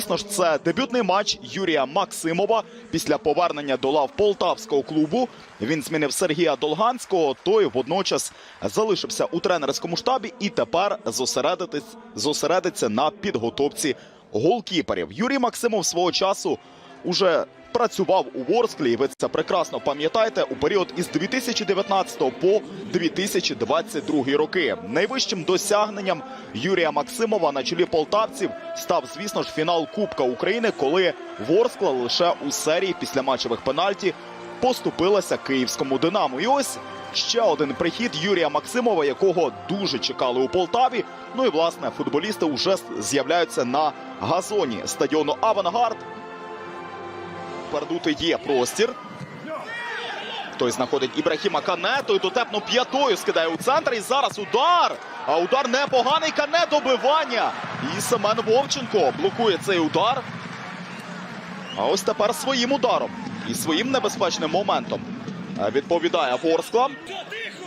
звісно ж, це дебютний матч Юрія Максимова після повернення до лав полтавського клубу. Він змінив Сергія Долганського. Той водночас залишився у тренерському штабі і тепер зосередиться на підготовці голкіперів. Юрій Максимов свого часу уже працював у Ворсклі. І ви це прекрасно пам'ятаєте у період із 2019 по 2022 роки. Найвищим досягненням Юрія Максимова на чолі полтавців став, звісно ж, фінал Кубка України, коли Ворскла лише у серії після матчевих пенальті поступилася київському Динамо. І ось ще один прихід Юрія Максимова, якого дуже чекали у Полтаві. Ну і власне футболісти вже з'являються на газоні стадіону Авангард. Пердути є простір. Той знаходить Ібрахіма Кане, той дотепно п'ятою скидає у центр. І зараз удар. А удар непоганий Кане добивання. І Семен Вовченко блокує цей удар. А ось тепер своїм ударом і своїм небезпечним моментом відповідає Ворскла.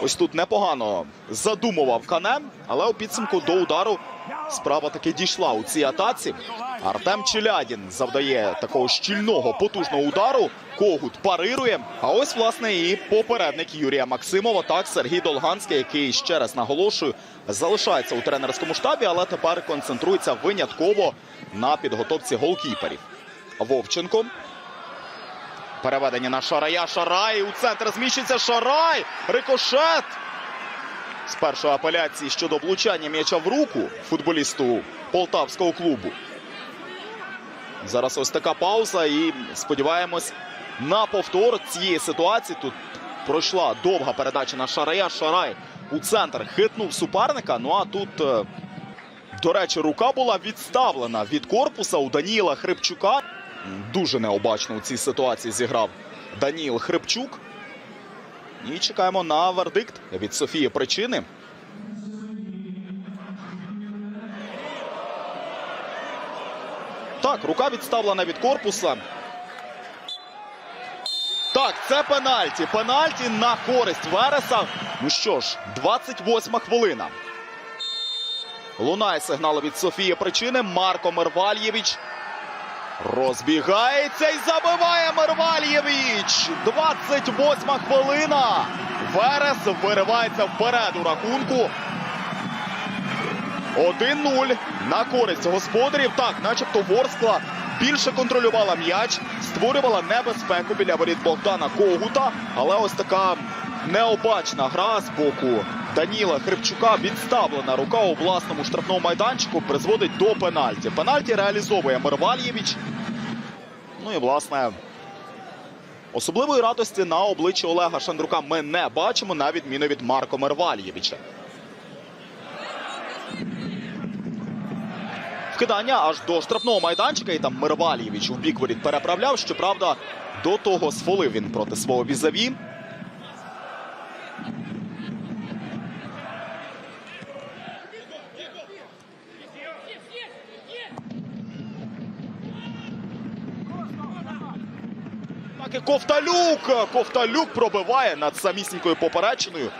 Ось тут непогано задумував Кане, але у підсумку до удару справа таки дійшла у цій атаці. Артем Челядін завдає такого щільного потужного удару. Когут парирує. А ось власне і попередник Юрія Максимова. Так, Сергій Долганський, який ще раз наголошую, залишається у тренерському штабі, але тепер концентрується винятково на підготовці голкіперів. Вовченко. Переведення на Шарая. Шарай. У центр зміщиться Шарай. Рикошет. З першої апеляції щодо влучання м'яча в руку футболісту полтавського клубу. Зараз ось така пауза. І сподіваємось на повтор цієї ситуації. Тут пройшла довга передача на Шарая. Шарай у центр хитнув суперника. Ну а тут, е, до речі, рука була відставлена від корпуса у Даніла Хрипчука. Дуже необачно у цій ситуації зіграв Даніл Хрипчук. І чекаємо на вердикт від Софії Причини. Так, рука відставлена від корпуса. Так, це пенальті. Пенальті на користь Вереса. Ну що ж, 28 хвилина. Лунає сигнал від Софії Причини. Марко Мервальєвич Розбігається і забиває Мервальєвич. 28 хвилина. Верес виривається вперед у рахунку. 1-0 на користь господарів. Так, начебто Ворскла більше контролювала м'яч, створювала небезпеку біля воріт Богдана Когута. Але ось така необачна гра з боку Даніла Хрипчука. Відставлена рука у власному штрафному майданчику призводить до пенальті. Пенальті реалізовує Мервальєвич. Ну і власне. Особливої радості на обличчі Олега Шандрука ми не бачимо, на відміну від Марко Мервальєвича. Вкидання аж до штрафного майданчика, і там Мервальєвич у бік воріт переправляв. Щоправда, до того сфолив він проти свого візаві. Так і Ковталюк. Ковталюк пробиває над самісінькою поперечиною.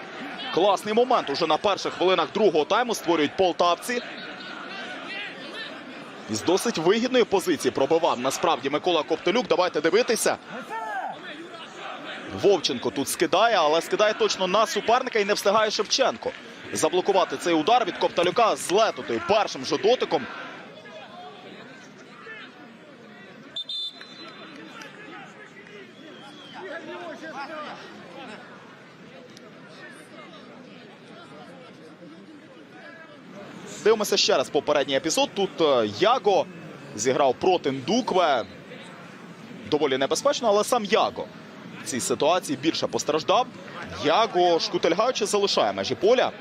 Класний момент. Уже на перших хвилинах другого тайму створюють полтавці. Із досить вигідної позиції пробивав насправді Микола Ковталюк. Давайте дивитися. Вовченко тут скидає, але скидає точно на суперника і не встигає Шевченко. Заблокувати цей удар від Ковталюка з летотою першим же дотиком. Дивимося ще раз попередній епізод. Тут е, Яго зіграв проти Ndukwe. Доволі небезпечно, але сам Яго в цій ситуації більше постраждав. Яго шкутельгаючи залишає межі поля,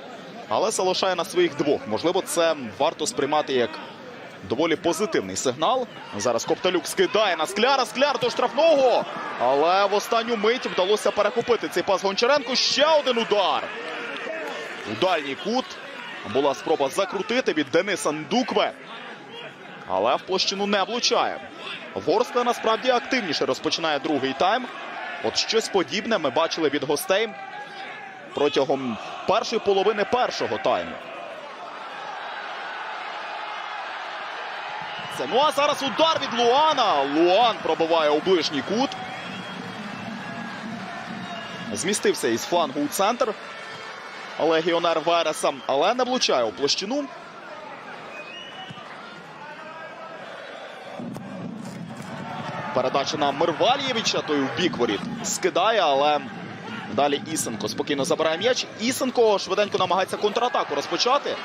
але залишає на своїх двох. Можливо, це варто сприймати як доволі позитивний сигнал. Зараз Копталюк скидає на скляра. Скляр до штрафного. Але в останню мить вдалося перехопити цей пас Гончаренко. Ще один удар. У дальній кут була спроба закрутити від Дениса Ndukwe. Але в площину не влучає. Ворскла насправді активніше розпочинає другий тайм. От щось подібне ми бачили від гостей протягом першої половини першого тайму. вдається. Ну а зараз удар від Луана. Луан пробиває у ближній кут. Змістився із флангу у центр. Легіонер Вереса, але не влучає у площину. Передача на Мирвалєвича, той у бік воріт скидає, але далі Ісенко спокійно забирає м'яч. Ісенко швиденько намагається контратаку розпочати.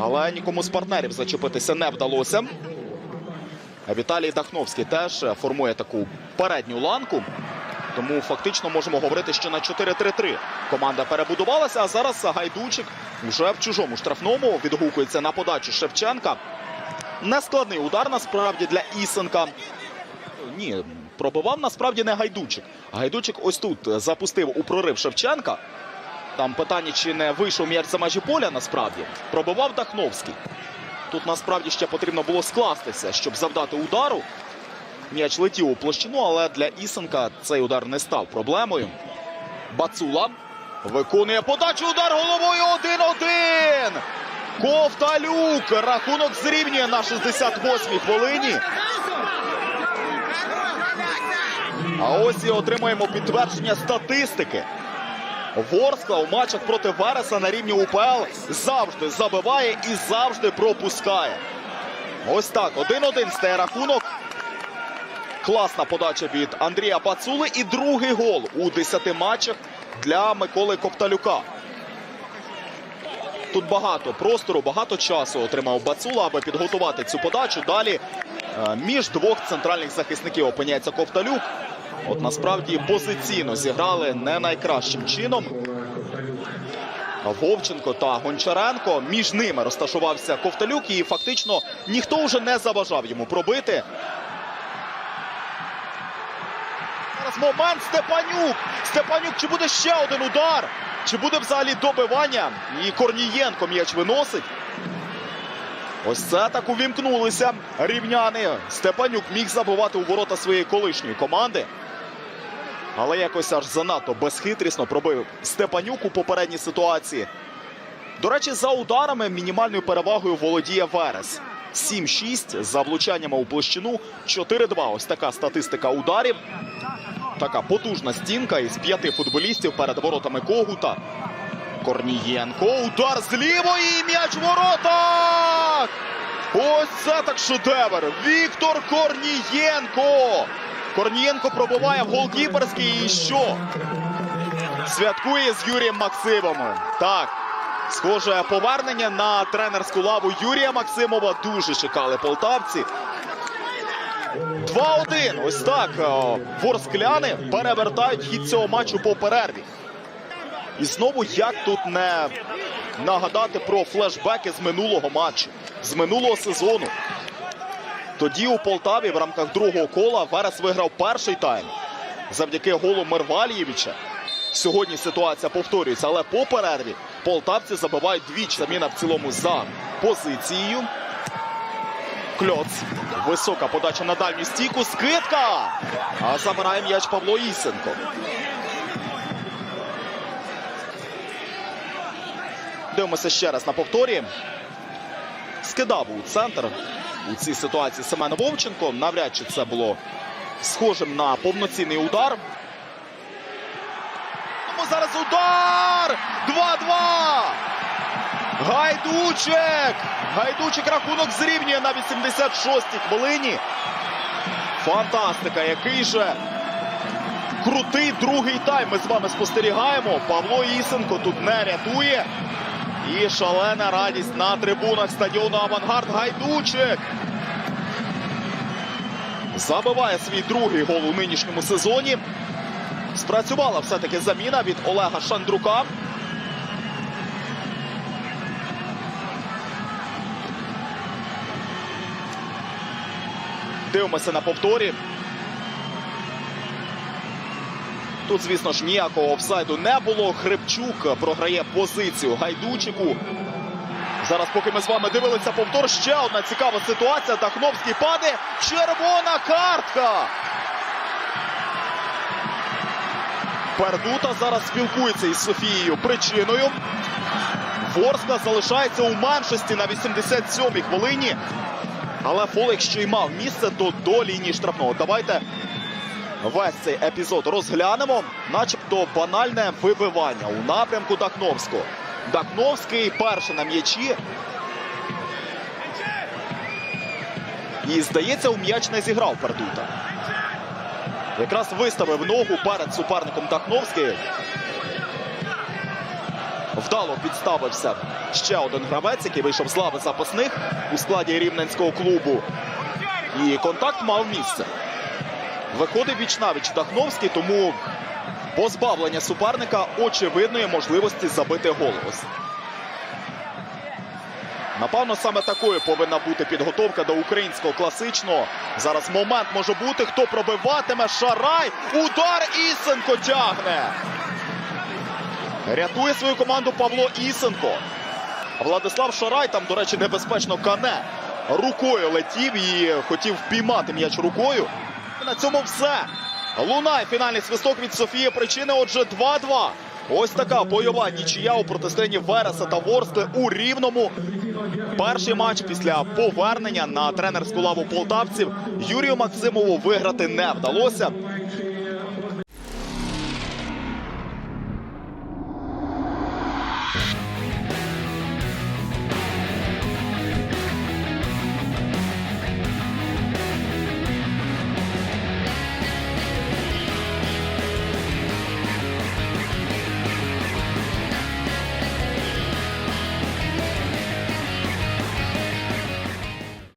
Але нікому з партнерів зачепитися не вдалося. Віталій Дахновський теж формує таку передню ланку. Тому фактично можемо говорити, що на 4-3-3 команда перебудувалася. А зараз Гайдучик вже в чужому штрафному відгукується на подачу Шевченка. Нескладний удар насправді для Ісенка. Ні, пробивав насправді не Гайдучик. Гайдучик ось тут запустив у прорив Шевченка. Там питання, чи не вийшов м'яч за межі поля, насправді. Пробивав Дахновський. Тут насправді ще потрібно було скластися, щоб завдати удару. М'яч летів у площину, але для Ісенка цей удар не став проблемою. Бацула виконує подачу. Удар головою 1-1. Ковталюк. Рахунок зрівнює на 68-й хвилині. А ось і отримаємо підтвердження статистики. Ворскла у матчах проти Вереса на рівні УПЛ завжди забиває і завжди пропускає. Ось так. 1-1 стає рахунок. Класна подача від Андрія Пацули. І другий гол у 10 матчах для Миколи Копталюка. Тут багато простору, багато часу отримав Бацула, аби підготувати цю подачу. Далі е, між двох центральних захисників опиняється Ковталюк. От насправді позиційно зіграли не найкращим чином. Вовченко та Гончаренко. Між ними розташувався Ковталюк, і фактично ніхто вже не заважав йому пробити. Момент Степанюк. Степанюк, чи буде ще один удар? Чи буде взагалі добивання? І Корнієнко м'яч виносить. Ось це так увімкнулися рівняни. Степанюк міг забивати у ворота своєї колишньої команди. Але якось аж занадто безхитрісно пробив Степанюк у попередній ситуації. До речі, за ударами мінімальною перевагою володіє Верес. 7-6 за влучаннями у площину. 4-2. Ось така статистика ударів. Така потужна стінка із п'яти футболістів перед воротами Когута. Корнієнко. Удар з лівої. і М'яч в воротах. Ось це так шедевр. Віктор Корнієнко. Корнієнко пробиває в голкіперський. І що? Святкує з Юрієм Максимовим. Так. Схоже, повернення на тренерську лаву Юрія Максимова дуже чекали полтавці. 2-1. Ось так. Ворскляни перевертають хід цього матчу по перерві. І знову як тут не нагадати про флешбеки з минулого матчу, з минулого сезону. Тоді у Полтаві в рамках другого кола Верес виграв перший тайм завдяки голу Мервалієвича. Сьогодні ситуація повторюється, але по перерві полтавці забивають двічі. Заміна в цілому за позицією. Кльоц. Висока подача на дальню стійку. Скидка. А забирає м'яч Павло Ісенко. Дивимося ще раз на повторі. Скидав у центр у цій ситуації Семен Вовченко. Навряд чи це було схожим на повноцінний удар. Тому зараз удар! 2-2! Гайдучик! Гайдучик рахунок зрівнює на 86-й хвилині. Фантастика! Який же крутий другий тайм ми з вами спостерігаємо. Павло Ісенко тут не рятує. І шалена радість на трибунах стадіону Авангард Гайдучик. Забиває свій другий гол у нинішньому сезоні. Спрацювала все-таки заміна від Олега Шандрука. Дивимося на повторі. Тут, звісно ж, ніякого офсайду не було. Хребчук програє позицію Гайдучику. Зараз, поки ми з вами дивилися повтор, ще одна цікава ситуація. Дахновський падає. Червона картка. Пердута зараз спілкується із Софією причиною. Ворскла залишається у меншості на 87-й хвилині. Але фол, якщо й мав місце, то до лінії штрафного. Давайте весь цей епізод розглянемо. Начебто банальне вибивання у напрямку Дахновського. Дахновський перший на м'ячі. І, здається, у м'яч не зіграв Пердута. Якраз виставив ногу перед суперником Дахновський. Вдало підставився ще один гравець, який вийшов з лави запасних у складі рівненського клубу. І контакт мав місце. Виходить віч-навіч Дахновський, тому позбавлення суперника очевидної можливості забити голос. Напевно, саме такою повинна бути підготовка до українського класичного. Зараз момент може бути. Хто пробиватиме? Шарай! Удар Ісенко тягне! Рятує свою команду Павло Ісенко. Владислав Шарай там, до речі, небезпечно кане. Рукою летів і хотів впіймати м'яч рукою. На цьому все. Лунає фінальний свисток від Софії Причини. Отже, 2-2. Ось така бойова нічия у протистоянні Вереса та Ворскли у Рівному. Перший матч після повернення на тренерську лаву полтавців Юрію Максимову виграти не вдалося. Bye.